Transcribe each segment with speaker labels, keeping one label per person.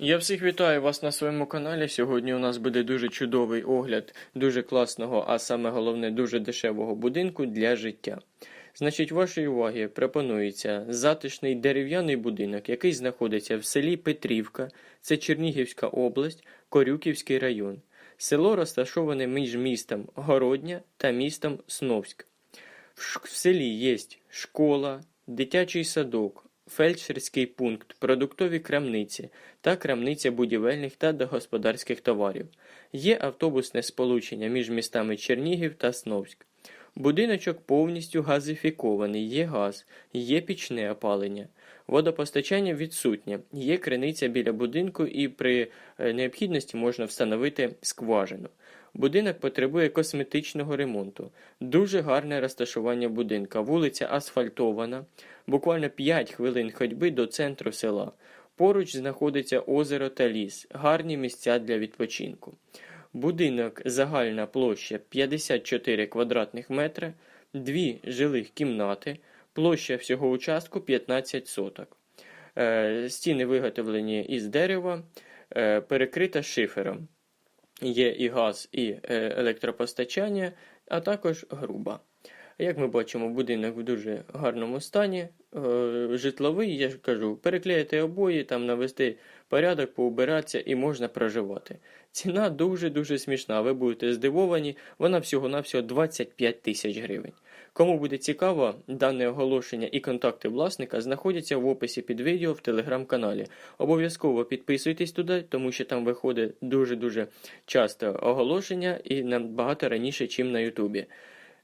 Speaker 1: Я всіх вітаю вас на своєму каналі. Сьогодні у нас буде дуже чудовий огляд дуже класного, а саме головне, дуже дешевого будинку для життя. Значить, вашій увагі пропонується затишний дерев'яний будинок, який знаходиться в селі Петрівка, це Чернігівська область, Корюківський район. Село розташоване між містом Городня та містом Сновськ. В селі є школа, дитячий садок, фельдшерський пункт, продуктові крамниці та крамниця будівельних та господарських товарів. Є автобусне сполучення між містами Чернігів та Сновськ. Будиночок повністю газифікований, є газ, є пічне опалення. Водопостачання відсутнє, є криниця біля будинку і при е, необхідності можна встановити скважину. Будинок потребує косметичного ремонту. Дуже гарне розташування будинка. Вулиця асфальтована, буквально 5 хвилин ходьби до центру села. Поруч знаходиться озеро та ліс, гарні місця для відпочинку. Будинок загальна площа 54 квадратних метри, дві жилих кімнати, площа всього участку 15 соток. Е, Стіни виготовлені із дерева, е, перекрита шифером. Є і газ, і е, електропостачання, а також груба. Як ми бачимо, будинок в дуже гарному стані. Е, Житловий, я ж кажу, переклеїти обої, там навести порядок, поубиратися і можна проживати. Ціна дуже-дуже смішна. Ви будете здивовані, вона всього-навсього 25 тисяч гривень. Кому буде цікаво, дане оголошення і контакти власника знаходяться в описі під відео в телеграм-каналі. Обов'язково підписуйтесь туди, тому що там виходить дуже-дуже часто оголошення і набагато раніше, ніж на Ютубі.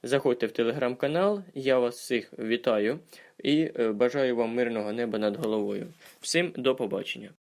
Speaker 1: Заходьте в телеграм-канал, я вас всіх вітаю і е, бажаю вам мирного неба над головою. Всім до побачення.